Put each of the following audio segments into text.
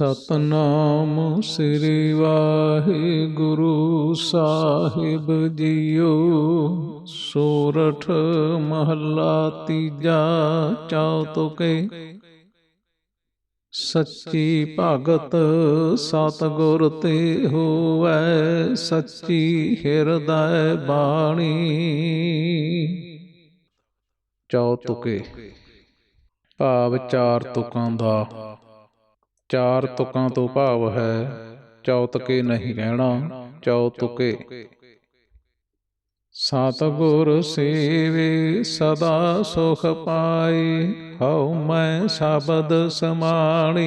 ਸਤਨਾਮ ਸ੍ਰੀ ਵਾਹਿਗੁਰੂ ਸਾਹਿਬ ਜੀਓ। ਸੋਰਠ ਮਹੱਲਾ ਤੀਜਾ ਚਾਉ ਤੁਕੇ। ਸੱਚੀ ਭਗਤ ਸਤਿਗੁਰ ਤੇ ਹੋਵੇ ਸੱਚੀ ਹਿਰਦੈ ਬਾਣੀ। ਚਾਉ ਤੁਕੇ। ਭਾਵ ਚਾਰ ਤੁਕਾਂ ਦਾ ਚਾਰ ਤੁਕਾਂ ਤੋਂ ਭਾਵ ਹੈ, ਚੌਤਕੇ ਨਹੀਂ ਕਹਿਣਾ ਚੌਤੁਕੇ। ਸਤਿਗੁਰ ਸੇਵੇ ਸਦਾ ਸੁਖ ਪਾਏ, ਹਉ ਮੈਂ ਸ਼ਬਦ ਸਮਾਣੀ।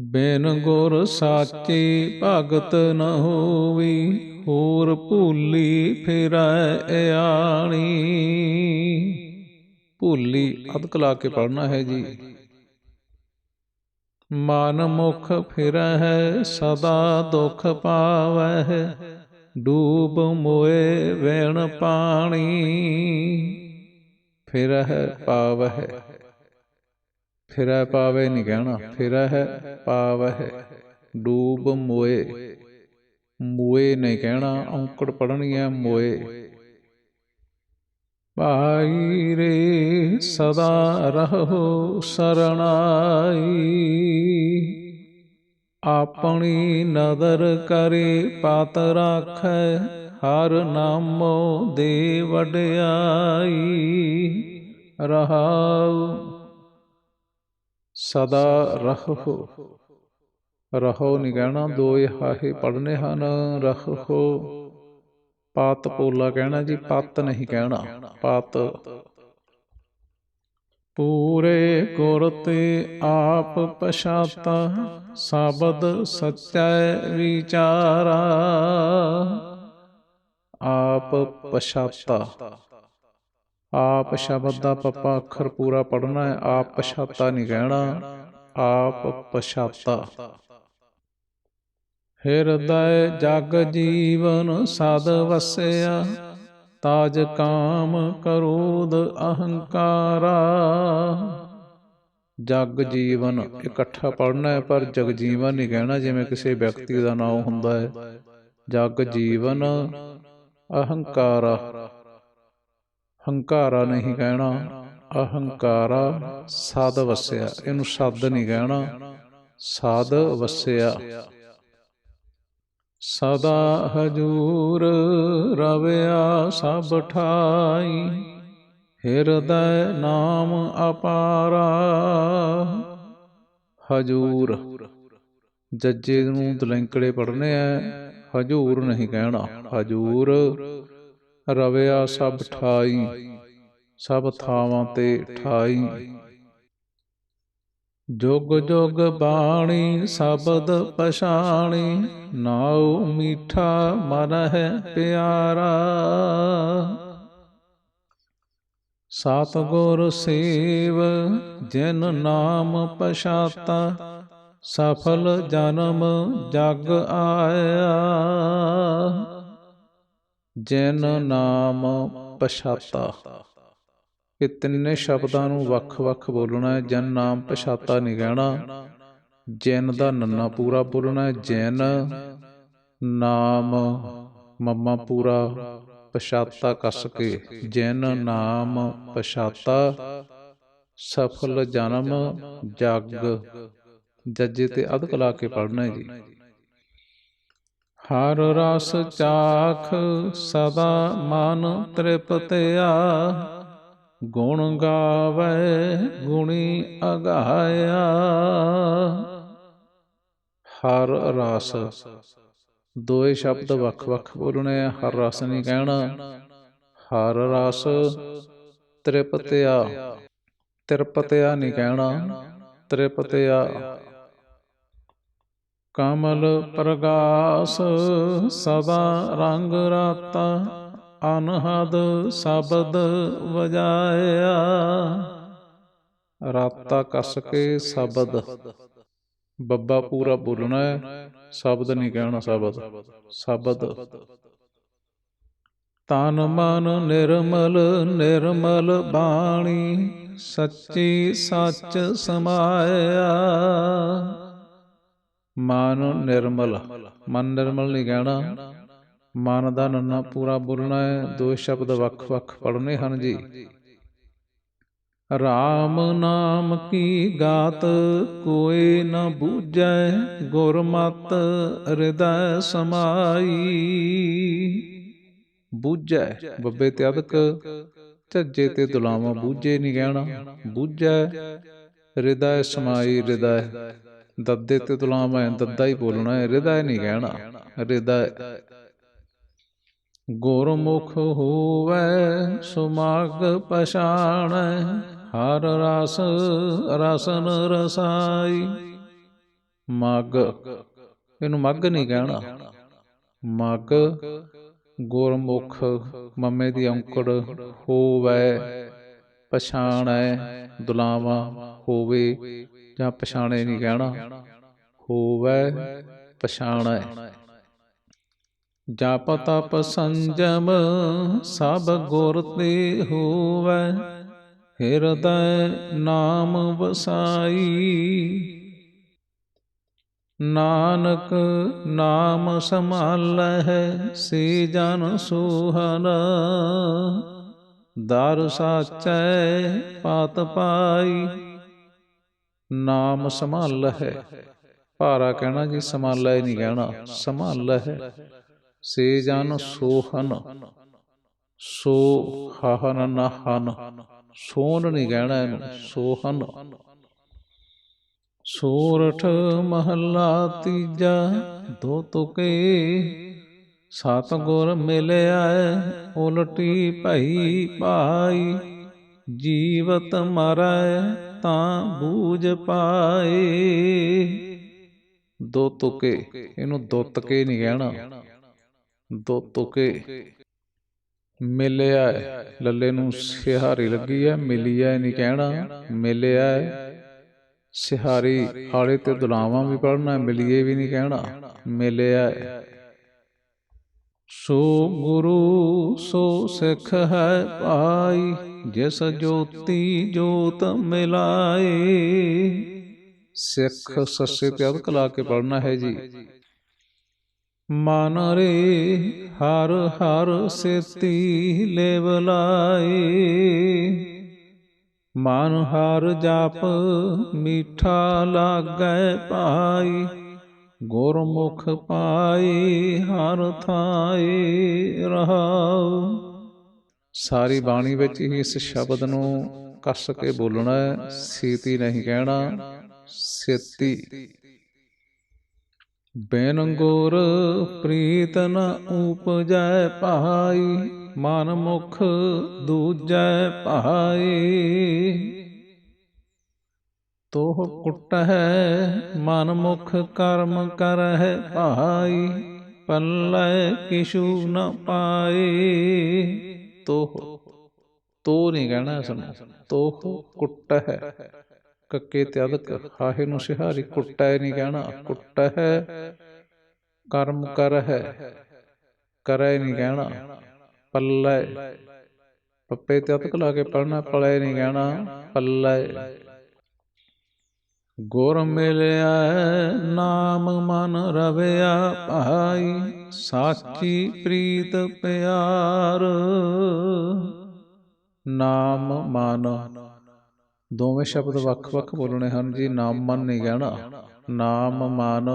ਬਿਨ ਗੁਰ ਸਾਚੀ ਭਗਤ ਨ ਹੋਵੀ, ਹੋਰ ਭੂਲੀ ਫਿਰੈ ਆਣੀ ਭੁੱਲੀ ਅਦਕ ਲਾ ਕੇ ਪੜਨਾ ਹੈ ਜੀ। ਮਨ ਮੁਖ ਫਿਰਹਿ, ਸਦਾ ਦੁਖ ਪਾਵਹਿ, ਡੂਬ ਮੋਏ ਵੇਣ ਪਾਣੀ, ਫਿਰਹਿ ਪਾਵਹਿ। ਫਿਰਹਿ ਪਾਵੇ ਨਹੀਂ ਕਹਿਣਾ, ਫਿਰਹਿ ਪਾਵਹਿ, ਡੂਬ ਮੋਏ। ਮੋਏ ਨਹੀਂ ਕਹਿਣਾ, ਔਂਕੜ ਪੜਨੀ ਹੈ ਮੋਏ। ਭਾਈ ਰੇ ਸਦਾ ਰਹੋ ਸਰਣਾਈ। ਆਪਣੀ ਨਦਰ ਕਰੇ ਪਤ ਰਾਖੈ, ਹਰ ਨਾਮੋ ਦੇ ਵਡਿਆਈ। ਰਹਾਉ, ਸਦਾ ਰਹੋ। ਰਹੋ ਨਹੀਂ ਕਹਿਣਾ, ਦੋ ਹਾਹੇ ਪੜਨੇ ਹਨ, ਰਹੋ। ਪਤ ਪੋਲਾ ਕਹਿਣਾ ਜੀ ਪਤ ਨਹੀਂ ਕਹਿਣਾ ਪਤ। ਪੂਰੇ ਗੁਰ ਤੇ ਆਪ ਪਛਾਤਾ ਸ਼ਬਦ ਸਚੈ ਵਿਚਾਰਾ। ਆਪ ਪਛਾਤਾ। ਆਪ ਸ਼ਬਦ ਦਾ ਪੱਪਾ ਅੱਖਰ ਪੂਰਾ ਪੜਨਾ ਹੈ ਆਪ ਪਛਾਤਾ ਨਹੀਂ ਕਹਿਣਾ ਆਪ ਪਛਾਤਾ। ਹਿਰਦੈ ਜਗ ਜੀਵਨ ਸਦ ਵਸਿਆ, ਤਾਜ ਕਾਮ ਕਰੋਧ ਅਹੰਕਾਰਾ। ਜਗ ਜੀਵਨ ਇਕੱਠਾ ਪੜਨਾ ਹੈ, ਪਰ ਜਗ ਜੀਵਨ ਨਹੀਂ ਕਹਿਣਾ ਜਿਵੇਂ ਕਿਸੇ ਵਿਅਕਤੀ ਦਾ ਨਾਮ ਹੁੰਦਾ ਹੈ। ਜਗ ਜੀਵਨ ਅਹੰਕਾਰਾ। ਹੰਕਾਰਾ ਨਹੀਂ ਕਹਿਣਾ, ਅਹੰਕਾਰਾ ਸਦ ਵਸਿਆ। ਇਹਨੂੰ ਸ਼ਬਦ ਨਹੀਂ ਕਹਿਣਾ ਸਾਧ ਵਸਿਆ। ਸਦਾ ਹਜੂਰ ਰਵਿਆ ਸਭ ਠਾਈ। ਹਿਰਦੈ ਨਾਮ ਅਪਾਰਾ। ਹਜੂਰ, ਜੱਜੇ ਨੂੰ ਦਲੰਕੜੇ ਪੜਨੇ ਆ ਹਜੂਰ ਨਹੀਂ ਕਹਿਣਾ। ਹਜੂਰ, ਰਵਿਆ ਸਭ ਠਾਈ, ਸਭ ਥਾਵਾਂ ਤੇ ਠਾਈ। ਜੁਗ ਜੁਗ ਬਾਣੀ ਸ਼ਬਦ ਪਛਾਣੀ, ਨਾਉ ਮੀਠਾ ਮਨ ਹੈ ਪਿਆਰਾ। ਸਤਿਗੁਰ ਸੇਵ, ਜਿਨ ਨਾਮ ਪਛਾਤਾ, ਸਫਲ ਜਨਮ ਜਗ ਆਇਆ। ਜਿਨ ਨਾਮ ਪਛਾਤਾ। ਇਹ ਤਿੰਨੇ ਸ਼ਬਦਾਂ ਨੂੰ ਵੱਖ-ਵੱਖ ਬੋਲਣਾ ਹੈ। ਜਨ ਨਾਮ ਪਛਾਤਾ ਨਹੀਂ ਕਹਿਣਾ ਜੈਨ ਦਾ ਨੰਨਾ ਪੂਰਾ ਬੋਲਣਾ ਹੈ। ਜੈਨ ਨਾਮ ਮਮਾ ਪੂਰਾ ਪਛਾਤਾ ਕਸ ਕੇ। ਜੈਨ ਨਾਮ ਪਛਾਤਾ ਸਫਲ ਜਨਮ ਜਗ। ਜੱਜੇ ਤੇ ਅਦਕ ਲਾ ਕੇ ਪੜਨਾ ਜੀ। ਹਰ ਰਸ ਚਾਖ ਸਦਾ ਮਨ ਤ੍ਰਿਪਤਿਆ। ਗੁਣ ਗਾਵੇ, ਗੁਣੀ ਅਗਾਇਆ। ਹਰ ਰਸ, ਦੋਏ ਸ਼ਬਦ ਵੱਖ-ਵੱਖ ਬੋਲਣੇ ਹਰ ਰਸ ਨਹੀਂ ਕਹਿਣਾ। ਹਰ ਰਸ, ਤ੍ਰਿਪਤਿਆ ਤ੍ਰਿਪਤਿਆ ਨਹੀਂ ਕਹਿਣਾ, ਤ੍ਰਿਪਤਿਆ। ਕਮਲ ਪ੍ਰਗਾਸ, ਸਦਾ ਰੰਗ ਰਾਤਾ ਅਨਹਦ ਸ਼ਬਦ ਵਜਾਇਆ। ਰਾਤਾ ਕਸ ਕੇ ਸ਼ਬਦ। ਬੱਬਾ ਪੂਰਾ ਬੋਲਣਾ ਹੈ, ਸ਼ਬਦ ਨਹੀਂ ਕਹਿਣਾ ਸ਼ਬਦ ਸ਼ਬਦ। ਤਨ ਮਨ ਨਿਰਮਲ ਨਿਰਮਲ ਬਾਣੀ, ਸੱਚੀ ਸੱਚ ਸਮਾਇਆ। ਮਨ ਨਿਰਮਲ ਮਨ ਨਿਰਮਲ ਨਹੀਂ ਕਹਿਣਾ। ਮਨ ਦਾ ਨੰਨਾ ਪੂਰਾ ਬੋਲਣਾ ਹੈ, ਦੋ ਸ਼ਬਦ ਵੱਖ-ਵੱਖ ਪੜਨੇ ਹਨ ਜੀ। RAM ਨਾਮ ਕੀ ਗਾਤ, ਕੋਈ ਨ ਬੂਝੈ ਗੁਰਮਤਿ ਹਿਰਦੈ ਸਮਾਈ। ਬੂਝੈ, ਬੱਬੇ ਤੇ ਅਦਕ, ਝੱਜੇ ਤੇ ਦੁਲਾਵਾ, ਬੂਝੇ ਨਹੀਂ ਕਹਿਣਾ ਬੂਝੈ, ਹਿਰਦੈ ਸਮਾਈ, ਹਿਰਦੈ ਦੱਦੇ ਤੇ ਦੁਲਾਵਾ, ਦੱਦਾ ਹੀ ਬੋਲਣਾ ਹੈ, ਹਿਰਦੈ ਨਹੀਂ ਕਹਿਣਾ ਹਿਰਦੈ ਗੁਰਮੁਖ ਹੋਵੈ, ਸੁਮਗ ਪਛਾਣ, ਹਰ ਰਸ, ਰਸਨ ਰਸਾਈ। ਮਗ, ਇਹਨੂੰ ਮਗ ਨਹੀਂ ਕਹਿਣਾ। ਮਗ ਗੁਰਮੁਖ ਮਮੇ ਦੀ ਔਂਕੜ ਹੋਵੈ, ਪਛਾਣੈ, ਦੁਲਾਵਾ ਹੋਵੇ, ਜਾਂ ਪਛਾਣੇ ਨਹੀਂ ਕਹਿਣਾ। ਹੋਵੈ, ਪਛਾਣੈ। ਜਪ ਤਪ ਸੰਜਮ ਸਭ ਗੁਰ ਤੇ ਹੋਵੈ। ਹਿਰਦੈ ਨਾਮ ਵਸਾਈ। ਨਾਨਕ ਨਾਮ ਸੰਭਾਲੈ ਸੇ ਜਨ ਸੋਹਨ। ਦਰ ਸਾਚੈ ਪਤ ਪਾਈ। ਨਾਮ ਸੰਭਾਲੈ ਭਾਰਾ ਕਹਿਣਾ ਜੀ ਸੰਭਾਲੈ ਨਹੀਂ ਕਹਿਣਾ ਸੰਭਾਲੈ ਸੇ ਜਨ ਸੋਹਨ, ਸੋ ਹਹਨ ਨਹਨ ਸੋਨ ਨਹੀਂ ਕਹਿਣਾ ਇਹਨੂੰ, ਸੋਹਨ। ਸੂਰਠ ਮਹੱਲਾ ਤੀਜਾ, ਦੋ ਤੁਕੇ ਸਤ ਗੁਰ ਮਿਲਿਆ ਉਲਟੀ ਭਈ ਭਾਈ। ਜੀਵਤ ਮਰੈ ਤਾਂ ਬੂਝ ਪਾਏ। ਦੋ ਤੁਕੇ, ਇਹਨੂੰ ਦੋ ਤਕੇ ਨਹੀਂ ਕਹਿਣਾ ਦੋ ਤੁਕੇ ਮਿਲਿਆ ਲੱਲੇ ਨੂੰ ਸਿਹਾਰੀ ਲੱਗੀ ਹੈ ਮਿਲੀ ਹੈ ਨਹੀਂ ਕਹਿਣਾ, ਮਿਲਿਆ ਸਿਹਾਰੀ ਹਾਲੇ ਤੇ ਦੁਲਾਵਾਂ ਵੀ ਪੜਨਾ ਮਿਲੀਏ ਵੀ ਨਹੀਂ ਕਹਿਣਾ, ਮਿਲਿਆ ਸੋ ਗੁਰੂ, ਸੋ ਸਿੱਖ ਹੈ ਭਾਈ, ਜਿਸ ਜੋਤੀ ਜੋਤ ਮਿਲਾਏ। ਸਿੱਖ ਸੱਸੇ ਤੇ ਅਦਕ ਕੇ ਪੜਨਾ ਹੈ ਜੀ। ਮਨ ਰੇ ਹਰ ਹਰ ਸੇਤੀ ਲੇਵ ਲਾਏ। ਮਨ ਹਰ ਜਪ ਮੀਠਾ ਲਾਗੈ ਪਾਈ। ਗੁਰਮੁਖ ਪਾਈ ਹਰ ਥਾਏ ਰਹਾਉ। ਸਾਰੀ ਬਾਣੀ ਵਿੱਚ ਹੀ ਇਸ ਸ਼ਬਦ ਨੂੰ ਕੱਸ ਕੇ ਬੋਲਣਾ ਹੈ। ਸੀਤੀ ਨਹੀਂ ਕਹਿਣਾ, ਸੇਤੀ ਬੈਨ ਗੁਰ ਪ੍ਰੀਤ ਨ ਉਪਜੈ ਭਾਈ ਮਨ ਮੁਖ ਦੂਜੈ ਭਾਈ ਤੋਹ ਕੁਟਹਿ, ਮਨ ਮੁਖ ਕਰਮ ਕਰਹਿ ਭਾਈ ਪੱਲੇ ਕਿਛੂ ਨ ਪਾਏ ਤੋਹ ਤੋ ਨਹੀਂ ਕਹਿਣਾ ਇਸ ਨੂੰ, ਤੋਹ ਕੁਟਹਿ। ਕੱਕੇ ਤੇ ਅਦਕ ਹਾਹੇ ਨੂੰ ਸਿਹਾਰੀ ਕੁੱਟੈ ਨਹੀਂ ਕਹਿਣਾ ਕੁੱਟਹਿ ਕਰਮ ਕਰਹਿ ਕਰੈ ਨਹੀਂ ਕਹਿਣਾ ਪੱਲੇ। ਪੱਪੇ ਤੇ ਅਦਕ ਲਾ ਕੇ ਪੜਨਾ ਪਲੇ ਨਹੀਂ ਕਹਿਣਾ ਪੱਲੇ। ਗੁਰ ਮਿਲਿਆ ਨਾਮ ਮਨ ਰਵਿਆ ਭਾਈ ਸਾਚੀ ਪ੍ਰੀਤ ਪਿਆਰ। ਨਾਮ ਮਨ ਦੋਵੇਂ ਸ਼ਬਦ ਵੱਖ-ਵੱਖ ਬੋਲਣੇ ਹਨ ਜੀ, ਨਾਮ, ਮਨ ਨਹੀਂ ਕਹਿਣਾ, ਨਾਮ, ਮਨ।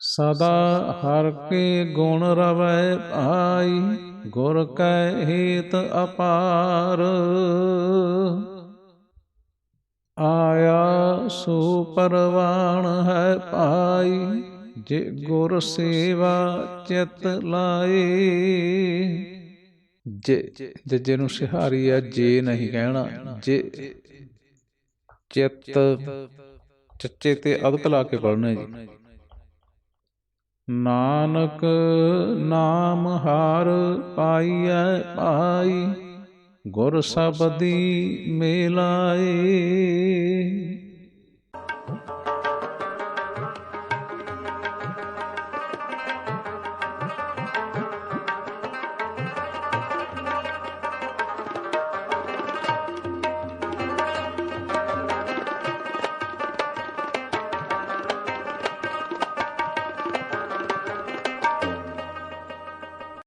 ਸਦਾ ਹਰ ਕੇ ਗੁਣ ਰਵੈ ਭਾਈ, ਗੁਰ ਕੈ ਹੇਤ ਅਪਾਰ। ਆਇਆ ਸੋ ਪਰਵਾਣ ਹੈ ਭਾਈ, ਜੇ ਗੁਰ ਸੇਵਾ ਚਿਤ ਲਾਏ। ਜੇ ਜੱਜੇ ਨੂੰ ਸਿਹਾਰੀ ਆ ਜੇ ਨਹੀਂ ਕਹਿਣਾ ਜੇ ਚਿੱਤ ਚੱਚੇ ਤੇ ਅਦਕ ਲਾ ਕੇ ਪੜਨਾ ਜੀ ਨਾਨਕ ਨਾਮ ਹਾਰ ਪਾਈਐ ਭਾਈ ਗੁਰ ਸਬਦੀ ਮੇਲਾਏ।